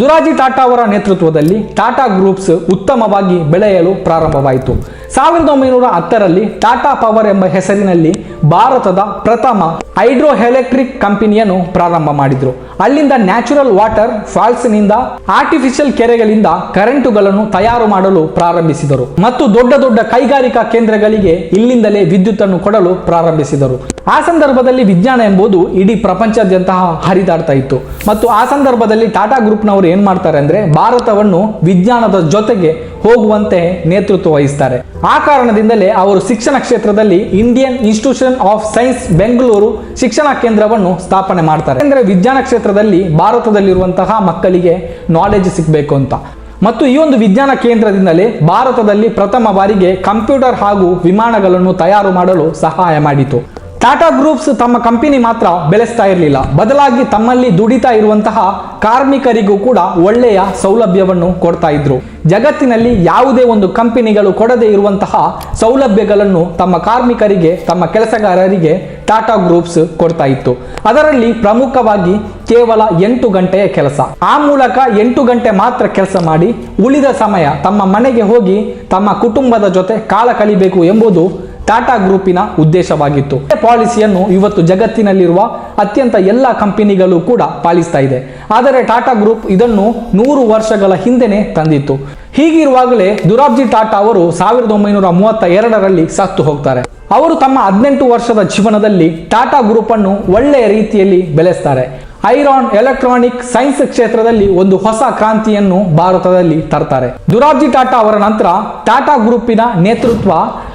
[SPEAKER 1] ದುರಾಜಿ ಟಾಟಾ ಅವರ ನೇತೃತ್ವದಲ್ಲಿ ಟಾಟಾ ಗ್ರೂಪ್ಸ್ ಉತ್ತಮವಾಗಿ ಬೆಳೆಯಲು ಪ್ರಾರಂಭವಾಯಿತು. ಸಾವಿರದ ಒಂಬೈನೂರ ಹತ್ತರಲ್ಲಿ ಟಾಟಾ ಪವರ್ ಎಂಬ ಹೆಸರಿನಲ್ಲಿ ಭಾರತದ ಪ್ರಥಮ ಹೈಡ್ರೋ ಎಲೆಕ್ಟ್ರಿಕ್ ಕಂಪನಿಯನ್ನು ಪ್ರಾರಂಭ ಮಾಡಿದ್ರು. ಅಲ್ಲಿಂದ ನ್ಯಾಚುರಲ್ ವಾಟರ್ ಫಾಲ್ಸ್ನಿಂದ ಆರ್ಟಿಫಿಷಿಯಲ್ ಕೆರೆಗಳಿಂದ ಕರೆಂಟುಗಳನ್ನು ತಯಾರು ಮಾಡಲು ಪ್ರಾರಂಭಿಸಿದರು ಮತ್ತು ದೊಡ್ಡ ದೊಡ್ಡ ಕೈಗಾರಿಕಾ ಕೇಂದ್ರಗಳಿಗೆ ಇಲ್ಲಿಂದಲೇ ವಿದ್ಯುತ್ ಅನ್ನು ಕೊಡಲು ಪ್ರಾರಂಭಿಸಿದರು. ಆ ಸಂದರ್ಭದಲ್ಲಿ ವಿಜ್ಞಾನ ಎಂಬುದು ಇಡೀ ಪ್ರಪಂಚದಾದ್ಯಂತ ಹರಿದಾಡ್ತಾ ಇತ್ತು. ಮತ್ತು ಆ ಸಂದರ್ಭದಲ್ಲಿ ಟಾಟಾ ಗ್ರೂಪ್ನವರು ಏನ್ ಮಾಡ್ತಾರೆ ಅಂದ್ರೆ ಭಾರತವನ್ನು ವಿಜ್ಞಾನದ ಜೊತೆಗೆ ಹೋಗುವಂತೆ ನೇತೃತ್ವ ವಹಿಸ್ತಾರೆ. ಆ ಕಾರಣದಿಂದಲೇ ಅವರು ಶಿಕ್ಷಣ ಕ್ಷೇತ್ರದಲ್ಲಿ Indian Institution of Science Bengaluru ಶಿಕ್ಷಣ ಕೇಂದ್ರವನ್ನು ಸ್ಥಾಪನೆ ಮಾಡ್ತಾರೆ. ಅಂದ್ರೆ ವಿಜ್ಞಾನ ಕ್ಷೇತ್ರದಲ್ಲಿ ಭಾರತದಲ್ಲಿರುವಂತಹ ಮಕ್ಕಳಿಗೆ ನಾಲೆಜ್ ಸಿಗಬೇಕು ಅಂತ. ಮತ್ತು ಈ ಒಂದು ವಿಜ್ಞಾನ ಕೇಂದ್ರದಿಂದಲೇ ಭಾರತದಲ್ಲಿ ಪ್ರಥಮ ಬಾರಿಗೆ ಕಂಪ್ಯೂಟರ್ ಹಾಗೂ ವಿಮಾನಗಳನ್ನು ತಯಾರು ಮಾಡಲು ಸಹಾಯ ಮಾಡಿತು. ಟಾಟಾ ಗ್ರೂಪ್ಸ್ ತಮ್ಮ ಕಂಪನಿ ಮಾತ್ರ ಬೆಳೆಸ್ತಾ ಇರಲಿಲ್ಲ. ಬದಲಾಗಿ ತಮ್ಮಲ್ಲಿ ದುಡಿತಾ ಇರುವಂತಹ ಕಾರ್ಮಿಕರಿಗೂ ಕೂಡ ಒಳ್ಳೆಯ ಸೌಲಭ್ಯವನ್ನು ಕೊಡ್ತಾ ಇದ್ರು. ಜಗತ್ತಿನಲ್ಲಿ ಯಾವುದೇ ಒಂದು ಕಂಪನಿಗಳು ಕೊಡದೇ ಇರುವಂತಹ ಸೌಲಭ್ಯಗಳನ್ನು ತಮ್ಮ ಕಾರ್ಮಿಕರಿಗೆ, ತಮ್ಮ ಕೆಲಸಗಾರರಿಗೆ ಟಾಟಾ ಗ್ರೂಪ್ಸ್ ಕೊಡ್ತಾ ಇತ್ತು. ಅದರಲ್ಲಿ ಪ್ರಮುಖವಾಗಿ ಕೇವಲ ಎಂಟು ಗಂಟೆಯ ಕೆಲಸ. ಆ ಮೂಲಕ ಎಂಟು ಗಂಟೆ ಮಾತ್ರ ಕೆಲಸ ಮಾಡಿ ಉಳಿದ ಸಮಯ ತಮ್ಮ ಮನೆಗೆ ಹೋಗಿ ತಮ್ಮ ಕುಟುಂಬದ ಜೊತೆ ಕಾಲ ಕಳಿಬೇಕು ಎಂಬುದು ಟಾಟಾ ಗ್ರೂಪಿನ ಉದ್ದೇಶವಾಗಿತ್ತು. ಪಾಲಿಸಿಯನ್ನು ಇವತ್ತು ಜಗತ್ತಿನಲ್ಲಿರುವ ಅತ್ಯಂತ ಎಲ್ಲ ಕಂಪನಿಗಳು ಕೂಡ ಪಾಲಿಸ್ತಾ ಇದೆ. ಆದರೆ ಟಾಟಾ ಗ್ರೂಪ್ ಇದನ್ನು ನೂರು ವರ್ಷಗಳ ಹಿಂದೆನೆ ತಂದಿತ್ತು. ಹೀಗಿರುವಾಗಲೇ ದುರಾಬ್ಜಿ ಟಾಟಾ ಅವರು ಸಾವಿರದ ಒಂಬೈನೂರ ಮೂವತ್ತ ಎರಡರಲ್ಲಿ ಸತ್ತು ಹೋಗ್ತಾರೆ. ಅವರು ತಮ್ಮ ಹದಿನೆಂಟು ವರ್ಷದ ಜೀವನದಲ್ಲಿ ಟಾಟಾ ಗ್ರೂಪ್ ಅನ್ನು ಒಳ್ಳೆಯ ರೀತಿಯಲ್ಲಿ ಬೆಳೆಸ್ತಾರೆ. ಐರಾನ್ ಎಲೆಕ್ಟ್ರಾನಿಕ್ ಸೈನ್ಸ್ ಕ್ಷೇತ್ರದಲ್ಲಿ ಒಂದು ಹೊಸ ಕ್ರಾಂತಿಯನ್ನು ಭಾರತದಲ್ಲಿ ತರ್ತಾರೆ. ದುರಾಬ್ಜಿ ಟಾಟಾ ಅವರ ನಂತರ ಟಾಟಾ ಗ್ರೂಪಿನ ನೇತೃತ್ವ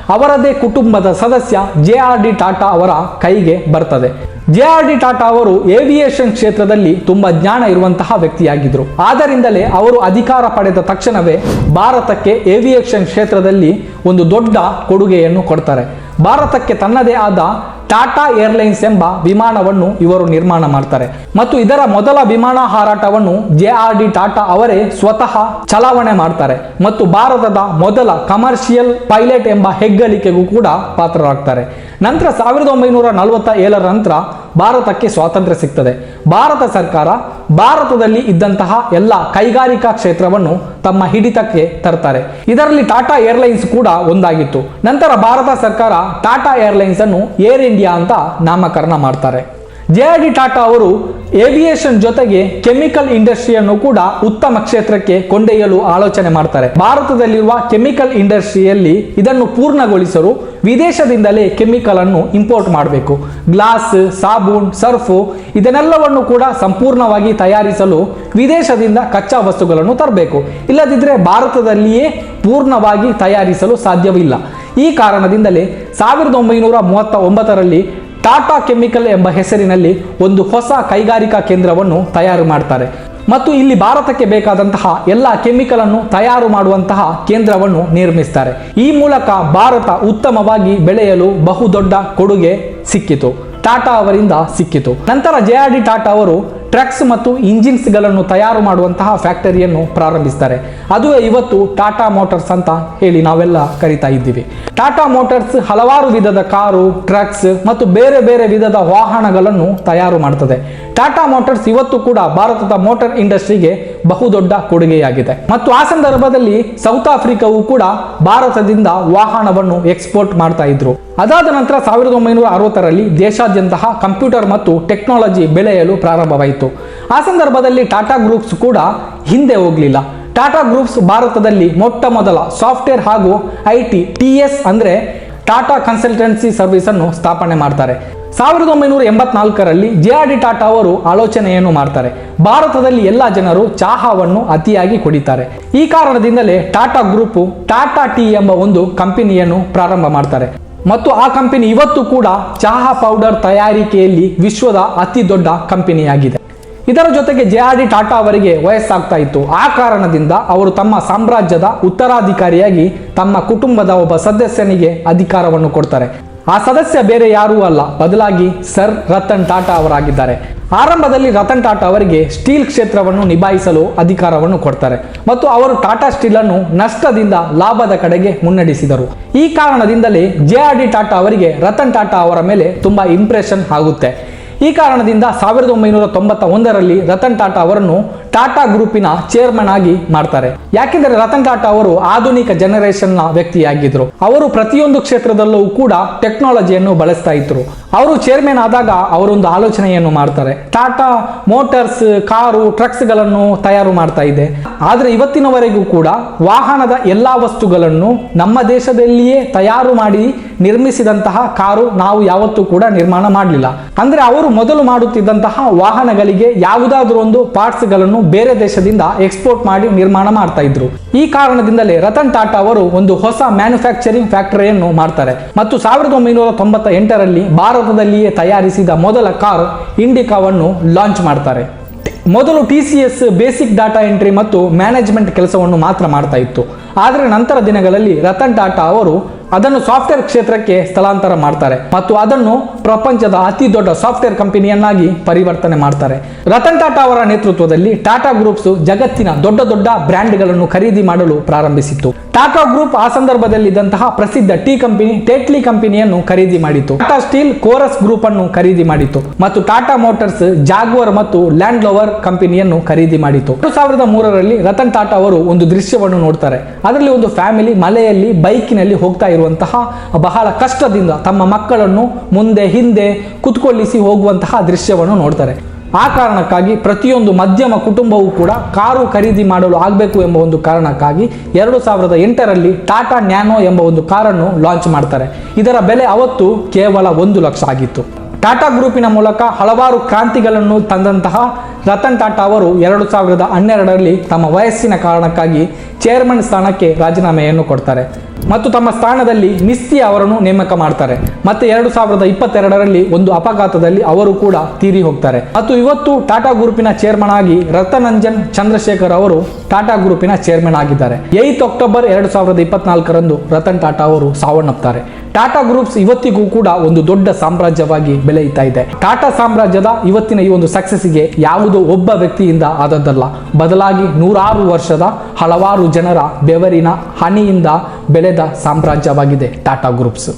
[SPEAKER 1] ಅವರದೇ ಕುಟುಂಬದ ಸದಸ್ಯ ಜೆ ಆರ್ ಡಿ ಟಾಟಾ ಅವರ ಕೈಗೆ ಬರ್ತದೆ. ಜೆ ಆರ್ ಡಿ ಟಾಟಾ ಅವರು ಏವಿಯೇಷನ್ ಕ್ಷೇತ್ರದಲ್ಲಿ ತುಂಬಾ ಜ್ಞಾನ ಇರುವಂತಹ ವ್ಯಕ್ತಿಯಾಗಿದ್ದರು. ಆದ್ದರಿಂದಲೇ ಅವರು ಅಧಿಕಾರ ಪಡೆದ ತಕ್ಷಣವೇ ಭಾರತಕ್ಕೆ ಏವಿಯೇಷನ್ ಕ್ಷೇತ್ರದಲ್ಲಿ ಒಂದು ದೊಡ್ಡ ಕೊಡುಗೆಯನ್ನು ಕೊಡ್ತಾರೆ. ಭಾರತಕ್ಕೆ ತನ್ನದೇ ಆದ ಟಾಟಾ ಏರ್ಲೈನ್ಸ್ ಎಂಬ ವಿಮಾನವನ್ನು ಇವರು ನಿರ್ಮಾಣ ಮಾಡ್ತಾರೆ. ಮತ್ತು ಇದರ ಮೊದಲ ವಿಮಾನ ಹಾರಾಟವನ್ನು ಜೆ ಆರ್ ಡಿ ಟಾಟಾ ಅವರೇ ಸ್ವತಃ ಚಲಾವಣೆ ಮಾಡ್ತಾರೆ. ಮತ್ತು ಭಾರತದ ಮೊದಲ ಕಮರ್ಷಿಯಲ್ ಪೈಲಟ್ ಎಂಬ ಹೆಗ್ಗಳಿಕೆಗೂ ಕೂಡ ಪಾತ್ರರಾಗ್ತಾರೆ. ನಂತರ ಸಾವಿರದ ಒಂಬೈನೂರ ನಲವತ್ತ ನಂತರ ಭಾರತಕ್ಕೆ ಸ್ವಾತಂತ್ರ್ಯ ಸಿಗ್ತದೆ. ಭಾರತ ಸರ್ಕಾರ ಭಾರತದಲ್ಲಿ ಇದ್ದಂತಹ ಎಲ್ಲ ಕೈಗಾರಿಕಾ ಕ್ಷೇತ್ರವನ್ನು ತಮ್ಮ ಹಿಡಿತಕ್ಕೆ ತರ್ತಾರೆ. ಇದರಲ್ಲಿ ಟಾಟಾ ಏರ್ಲೈನ್ಸ್ ಕೂಡ ಒಂದಾಗಿತ್ತು. ನಂತರ ಭಾರತ ಸರ್ಕಾರ ಟಾಟಾ ಏರ್ಲೈನ್ಸ್ ಅನ್ನು ಏರ್ ಇಂಡಿಯಾ ಅಂತ ನಾಮಕರಣ ಮಾಡ್ತಾರೆ. ಜೆ ಆರ್ ಡಿ ಟಾಟಾ ಅವರು ಏವಿಯೇಷನ್ ಜೊತೆಗೆ ಕೆಮಿಕಲ್ ಇಂಡಸ್ಟ್ರಿಯನ್ನು ಕೂಡ ಉತ್ತಮ ಕ್ಷೇತ್ರಕ್ಕೆ ಕೊಂಡೊಯ್ಯಲು ಆಲೋಚನೆ ಮಾಡ್ತಾರೆ. ಭಾರತದಲ್ಲಿರುವ ಕೆಮಿಕಲ್ ಇಂಡಸ್ಟ್ರಿಯಲ್ಲಿ ಇದನ್ನು ಪೂರ್ಣಗೊಳಿಸಲು ವಿದೇಶದಿಂದಲೇ ಕೆಮಿಕಲ್ ಅನ್ನು ಇಂಪೋರ್ಟ್ ಮಾಡಬೇಕು. ಗ್ಲಾಸ್ ಸಾಬೂನ್ ಸರ್ಫು ಇದನ್ನೆಲ್ಲವನ್ನು ಕೂಡ ಸಂಪೂರ್ಣವಾಗಿ ತಯಾರಿಸಲು ವಿದೇಶದಿಂದ ಕಚ್ಚಾ ವಸ್ತುಗಳನ್ನು ತರಬೇಕು. ಇಲ್ಲದಿದ್ದರೆ ಭಾರತದಲ್ಲಿಯೇ ಪೂರ್ಣವಾಗಿ ತಯಾರಿಸಲು ಸಾಧ್ಯವಿಲ್ಲ. ಈ ಕಾರಣದಿಂದಲೇ ಸಾವಿರದ ಒಂಬೈನೂರ ಮೂವತ್ತ ಒಂಬತ್ತರಲ್ಲಿ ಟಾಟಾ ಕೆಮಿಕಲ್ ಎಂಬ ಹೆಸರಿನಲ್ಲಿ ಒಂದು ಹೊಸ ಕೈಗಾರಿಕಾ ಕೇಂದ್ರವನ್ನು ತಯಾರು ಮಾಡ್ತಾರೆ. ಮತ್ತು ಇಲ್ಲಿ ಭಾರತಕ್ಕೆ ಬೇಕಾದಂತಹ ಎಲ್ಲ ಕೆಮಿಕಲ್ ಅನ್ನು ತಯಾರು ಮಾಡುವಂತಹ ಕೇಂದ್ರವನ್ನು ನಿರ್ಮಿಸ್ತಾರೆ. ಈ ಮೂಲಕ ಭಾರತ ಉತ್ತಮವಾಗಿ ಬೆಳೆಯಲು ಬಹುದೊಡ್ಡ ಕೊಡುಗೆ ಸಿಕ್ಕಿತು. ಟಾಟಾ ಅವರಿಂದ ಸಿಕ್ಕಿತು. ನಂತರ ಜೆ ಆರ್ ಡಿ ಟಾಟಾ ಅವರು ಟ್ರಕ್ಸ್ ಮತ್ತು ಇಂಜಿನ್ಸ್ಗಳನ್ನು ತಯಾರು ಮಾಡುವಂತಹ ಫ್ಯಾಕ್ಟರಿಯನ್ನು ಪ್ರಾರಂಭಿಸ್ತಾರೆ. ಅದು ಇವತ್ತು ಟಾಟಾ ಮೋಟರ್ಸ್ ಅಂತ ಹೇಳಿ ನಾವೆಲ್ಲ ಕರಿತಾ ಇದ್ದೀವಿ. ಟಾಟಾ ಮೋಟರ್ಸ್ ಹಲವಾರು ವಿಧದ ಕಾರು, ಟ್ರಕ್ಸ್ ಮತ್ತು ಬೇರೆ ಬೇರೆ ವಿಧದ ವಾಹನಗಳನ್ನು ತಯಾರು ಮಾಡ್ತದೆ. ಟಾಟಾ ಮೋಟಾರ್ಸ್ ಇವತ್ತು ಕೂಡ ಭಾರತದ ಮೋಟಾರ್ ಇಂಡಸ್ಟ್ರಿಗೆ ಬಹುದೊಡ್ಡ ಕೊಡುಗೆಯಾಗಿದೆ. ಮತ್ತು ಆ ಸಂದರ್ಭದಲ್ಲಿ ಸೌತ್ ಆಫ್ರಿಕಾವು ಕೂಡ ಭಾರತದಿಂದ ವಾಹನವನ್ನು ಎಕ್ಸ್ಪೋರ್ಟ್ ಮಾಡ್ತಾ ಇದ್ರು. ಅದಾದ ನಂತರ ಸಾವಿರದ ಒಂಬೈನೂರ ಅರವತ್ತರಲ್ಲಿ ದೇಶಾದ್ಯಂತ ಕಂಪ್ಯೂಟರ್ ಮತ್ತು ಟೆಕ್ನಾಲಜಿ ಬೆಳೆಯಲು ಪ್ರಾರಂಭವಾಯಿತು. ಆ ಸಂದರ್ಭದಲ್ಲಿ ಟಾಟಾ ಗ್ರೂಪ್ಸ್ ಕೂಡ ಹಿಂದೆ ಹೋಗಲಿಲ್ಲ. ಟಾಟಾ ಗ್ರೂಪ್ಸ್ ಭಾರತದಲ್ಲಿ ಮೊಟ್ಟ ಮೊದಲ ಸಾಫ್ಟ್ವೇರ್ ಹಾಗೂ ಐ ಟಿ ಟಿ ಎಸ್ ಅಂದರೆ ಟಾಟಾ ಕನ್ಸಲ್ಟೆನ್ಸಿ ಸರ್ವಿಸ್ ಅನ್ನು ಸ್ಥಾಪನೆ ಮಾಡ್ತಾರೆ. ಸಾವಿರದ ಒಂಬೈನೂರ ಎಂಬತ್ನಾಲ್ಕರಲ್ಲಿ ಜೆ ಆರ್ ಡಿ ಟಾಟಾ ಅವರು ಆಲೋಚನೆಯನ್ನು ಮಾಡ್ತಾರೆ. ಭಾರತದಲ್ಲಿ ಎಲ್ಲ ಜನರು ಚಹಾವನ್ನು ಅತಿಯಾಗಿ ಕುಡಿತಾರೆ. ಈ ಕಾರಣದಿಂದಲೇ ಟಾಟಾ ಗ್ರೂಪ್ ಟಾಟಾ ಟೀ ಎಂಬ ಒಂದು ಕಂಪನಿಯನ್ನು ಪ್ರಾರಂಭ ಮಾಡ್ತಾರೆ. ಮತ್ತು ಆ ಕಂಪನಿ ಇವತ್ತು ಕೂಡ ಚಹಾ ಪೌಡರ್ ತಯಾರಿಕೆಯಲ್ಲಿ ವಿಶ್ವದ ಅತಿ ದೊಡ್ಡ ಕಂಪನಿಯಾಗಿದೆ. ಇದರ ಜೊತೆಗೆ ಜೆ ಆರ್ ಡಿ ಟಾಟಾ ಅವರಿಗೆ ವಯಸ್ಸಾಗ್ತಾ ಇತ್ತು. ಆ ಕಾರಣದಿಂದ ಅವರು ತಮ್ಮ ಸಾಮ್ರಾಜ್ಯದ ಉತ್ತರಾಧಿಕಾರಿಯಾಗಿ ತಮ್ಮ ಕುಟುಂಬದ ಒಬ್ಬ ಸದಸ್ಯನಿಗೆ ಅಧಿಕಾರವನ್ನು ಕೊಡ್ತಾರೆ. ಆ ಸದಸ್ಯ ಬೇರೆ ಯಾರೂ ಅಲ್ಲ. ಬದಲಾಗಿ ಸರ್ ರತನ್ ಟಾಟಾ ಅವರಾಗಿದ್ದಾರೆ. ಆರಂಭದಲ್ಲಿ ರತನ್ ಟಾಟಾ ಅವರಿಗೆ ಸ್ಟೀಲ್ ಕ್ಷೇತ್ರವನ್ನು ನಿಭಾಯಿಸಲು ಅಧಿಕಾರವನ್ನು ಕೊಡ್ತಾರೆ ಮತ್ತು ಅವರು ಟಾಟಾ ಸ್ಟೀಲ್ ಅನ್ನು ನಷ್ಟದಿಂದ ಲಾಭದ ಕಡೆಗೆ ಮುನ್ನಡೆಸಿದರು. ಈ ಕಾರಣದಿಂದಲೇ ಜೆ ಆರ್ ಡಿ ಟಾಟಾ ಅವರಿಗೆ ರತನ್ ಟಾಟಾ ಅವರ ಮೇಲೆ ತುಂಬಾ ಇಂಪ್ರೆಷನ್ ಆಗುತ್ತೆ. ಈ ಕಾರಣದಿಂದ ಸಾವಿರದ ಒಂಬೈನೂರ ತೊಂಬತ್ತ ಒಂದರಲ್ಲಿ ರತನ್ ಟಾಟಾ ಅವರನ್ನು ಟಾಟಾ ಗ್ರೂಪಿನ ಚೇರ್ಮನ್ ಆಗಿ ಮಾಡ್ತಾರೆ. ಯಾಕೆಂದರೆ ರತನ್ ಟಾಟಾ ಅವರು ಆಧುನಿಕ ಜನರೇಷನ್ನ ವ್ಯಕ್ತಿಯಾಗಿದ್ರು. ಅವರು ಪ್ರತಿಯೊಂದು ಕ್ಷೇತ್ರದಲ್ಲೂ ಕೂಡ ಟೆಕ್ನಾಲಜಿಯನ್ನು ಬಳಸ್ತಾ ಇದ್ರು. ಅವರು ಚೇರ್ಮನ್ ಆದಾಗ ಅವರೊಂದು ಆಲೋಚನೆಯನ್ನು ಮಾಡ್ತಾರೆ. ಟಾಟಾ ಮೋಟರ್ಸ್ ಕಾರು ಟ್ರಕ್ಸ್ಗಳನ್ನು ತಯಾರು ಮಾಡ್ತಾ ಇದೆ. ಆದ್ರೆ ಇವತ್ತಿನವರೆಗೂ ಕೂಡ ವಾಹನದ ಎಲ್ಲಾ ವಸ್ತುಗಳನ್ನು ನಮ್ಮ ದೇಶದಲ್ಲಿಯೇ ತಯಾರು ಮಾಡಿ ನಿರ್ಮಿಸಿದಂತಹ ಕಾರು ನಾವು ಯಾವತ್ತೂ ಕೂಡ ನಿರ್ಮಾಣ ಮಾಡಲಿಲ್ಲ. ಅಂದ್ರೆ ಅವರು ಮೊದಲು ಮಾಡುತ್ತಿದ್ದಂತಹ ವಾಹನಗಳಿಗೆ ಯಾವುದಾದ್ರೂ ಒಂದು ಪಾರ್ಟ್ಸ್ಗಳನ್ನು ಬೇರೆ ದೇಶದಿಂದ ಎಕ್ಸ್ಪೋರ್ಟ್ ಮಾಡಿ ನಿರ್ಮಾಣ ಮಾಡ್ತಾ ಇದ್ರು. ಈ ಕಾರಣದಿಂದಲೇ ರತನ್ ಟಾಟಾ ಅವರು ಒಂದು ಹೊಸ ಮ್ಯಾನುಫ್ಯಾಕ್ಚರಿಂಗ್ ಫ್ಯಾಕ್ಟರಿಯನ್ನು ಮಾಡ್ತಾರೆ. ಮತ್ತು ಸಾವಿರದ ಒಂಬೈನೂರ ತೊಂಬತ್ತ ಎಂಟರಲ್ಲಿ ಭಾರತದಲ್ಲಿಯೇ ತಯಾರಿಸಿದ ಮೊದಲ ಕಾರ್ ಇಂಡಿಕಾವನ್ನು ಲಾಂಚ್ ಮಾಡ್ತಾರೆ. ಮೊದಲು T C S basic data entry ಮತ್ತು ಮ್ಯಾನೇಜ್ಮೆಂಟ್ ಕೆಲಸವನ್ನು ಮಾತ್ರ ಮಾಡ್ತಾ ಇತ್ತು. ಆದರೆ ನಂತರ ದಿನಗಳಲ್ಲಿ ರತನ್ ಟಾಟಾ ಅವರು ಅದನ್ನು ಸಾಫ್ಟ್ವೇರ್ ಕ್ಷೇತ್ರಕ್ಕೆ ಸ್ಥಳಾಂತರ ಮಾಡ್ತಾರೆ. ಮತ್ತು ಅದನ್ನು ಪ್ರಪಂಚದ ಅತಿ ದೊಡ್ಡ ಸಾಫ್ಟ್ವೇರ್ ಕಂಪನಿಯನ್ನಾಗಿ ಪರಿವರ್ತನೆ ಮಾಡ್ತಾರೆ. ರತನ್ ಟಾಟಾ ಅವರ ನೇತೃತ್ವದಲ್ಲಿ ಟಾಟಾ ಗ್ರೂಪ್ಸ್ ಜಗತ್ತಿನ ದೊಡ್ಡ ದೊಡ್ಡ ಬ್ರ್ಯಾಂಡ್ಗಳನ್ನು ಖರೀದಿ ಮಾಡಲು ಪ್ರಾರಂಭಿಸಿತು ಟಾಟಾ ಗ್ರೂಪ್ ಆ ಸಂದರ್ಭದಲ್ಲಿದ್ದಂತಹ ಪ್ರಸಿದ್ಧ ಟೀ ಕಂಪನಿ ಟೇಟ್ಲಿ ಕಂಪನಿಯನ್ನು ಖರೀದಿ ಮಾಡಿತು ಟಾಟಾ ಸ್ಟೀಲ್ ಕೋರಸ್ ಗ್ರೂಪ್ ಅನ್ನು ಖರೀದಿ ಮಾಡಿತು ಮತ್ತು ಟಾಟಾ ಮೋಟಾರ್ಸ್, ಜಾಗ್ವರ್ ಮತ್ತು ಲ್ಯಾಂಡ್ ಲೋವರ್ ಕಂಪನಿಯನ್ನು ಖರೀದಿ ಮಾಡಿತು ಎರಡು ಸಾವಿರದ ಮೂರರಲ್ಲಿ ರತನ್ ಟಾಟಾ ಅವರು ಒಂದು ದೃಶ್ಯವನ್ನು ನೋಡ್ತಾರೆ. ಅದರಲ್ಲಿ ಒಂದು ಫ್ಯಾಮಿಲಿ ಮಲೆಯಲ್ಲಿ ಬೈಕಿನಲ್ಲಿ ಹೋಗ್ತಾ ಇರುವಂತಹ ಬಹಳ ಕಷ್ಟದಿಂದ ತಮ್ಮ ಮಕ್ಕಳನ್ನು ಮುಂದೆ ಹಿಂದೆ ಕುತ್ಕೊಳ್ಳಿಸಿ ಹೋಗುವಂತಹ ದೃಶ್ಯವನ್ನು ನೋಡ್ತಾರೆ. ಆ ಕಾರಣಕ್ಕಾಗಿ ಪ್ರತಿಯೊಂದು ಮಧ್ಯಮ ಕುಟುಂಬವೂ ಕೂಡ ಕಾರು ಖರೀದಿ ಮಾಡಲು ಆಗಬೇಕು ಎಂಬ ಒಂದು ಕಾರಣಕ್ಕಾಗಿ ಎರಡು ಸಾವಿರದ ಎಂಟರಲ್ಲಿ ಟಾಟಾ ನ್ಯಾನೋ ಎಂಬ ಒಂದು ಕಾರನ್ನು ಲಾಂಚ್ ಮಾಡ್ತಾರೆ. ಇದರ ಬೆಲೆ ಅವತ್ತು ಕೇವಲ ಒಂದು ಲಕ್ಷ ಆಗಿತ್ತು. ಟಾಟಾ ಗ್ರೂಪಿನ ಮೂಲಕ ಹಲವಾರು ಕ್ರಾಂತಿಗಳನ್ನು ತಂದಂತಹ ರತನ್ ಟಾಟಾ ಅವರು ಎರಡು ಸಾವಿರದ ಹನ್ನೆರಡರಲ್ಲಿ ತಮ್ಮ ವಯಸ್ಸಿನ ಕಾರಣಕ್ಕಾಗಿ ಚೇರ್ಮನ್ ಸ್ಥಾನಕ್ಕೆ ರಾಜೀನಾಮೆಯನ್ನು ಕೊಡ್ತಾರೆ. ಮತ್ತು ತಮ್ಮ ಸ್ಥಾನದಲ್ಲಿ ನಿಸ್ತಿ ಅವರನ್ನು ನೇಮಕ ಮಾಡ್ತಾರೆ. ಮತ್ತೆ ಎರಡು ಸಾವಿರದ ಇಪ್ಪತ್ತೆರಡರಲ್ಲಿ ಒಂದು ಅಪಘಾತದಲ್ಲಿ ಅವರು ಕೂಡ ತೀರಿ ಹೋಗ್ತಾರೆ. ಮತ್ತು ಇವತ್ತು ಟಾಟಾ ಗ್ರೂಪಿನ ಚೇರ್ಮನ್ ಆಗಿ ರತನಂಜನ್ ಚಂದ್ರಶೇಖರ್ ಅವರು ಟಾಟಾ ಗ್ರೂಪಿನ ಚೇರ್ಮನ್ ಆಗಿದ್ದಾರೆ. ಏತ್ ಅಕ್ಟೋಬರ್ ಎರಡು ಸಾವಿರದ ಇಪ್ಪತ್ನಾಲ್ಕರಂದು ರತನ್ ಟಾಟಾ ಅವರು ಸಾವನ್ನಪ್ತಾರೆ. ಟಾಟಾ ಗ್ರೂಪ್ಸ್ ಇವತ್ತಿಗೂ ಕೂಡ ಒಂದು ದೊಡ್ಡ ಸಾಮ್ರಾಜ್ಯವಾಗಿ ಬೆಳೆಯುತ್ತಾ ಇದೆ. ಟಾಟಾ ಸಾಮ್ರಾಜ್ಯದ ಇವತ್ತಿನ ಈ ಒಂದು ಸಕ್ಸಸ್ಸಿಗೆ ಯಾವುದೋ ಒಬ್ಬ ವ್ಯಕ್ತಿಯಿಂದ ಆದದ್ದಲ್ಲ. ಬದಲಾಗಿ ನೂರಾರು ವರ್ಷದ ಹಲವಾರು ಜನರ ಬೆವರಿನ ಹಣಿಯಿಂದ ಬೆಳೆದ ಸಾಮ್ರಾಜ್ಯವಾಗಿದೆ ಟಾಟಾ ಗ್ರೂಪ್ಸ್.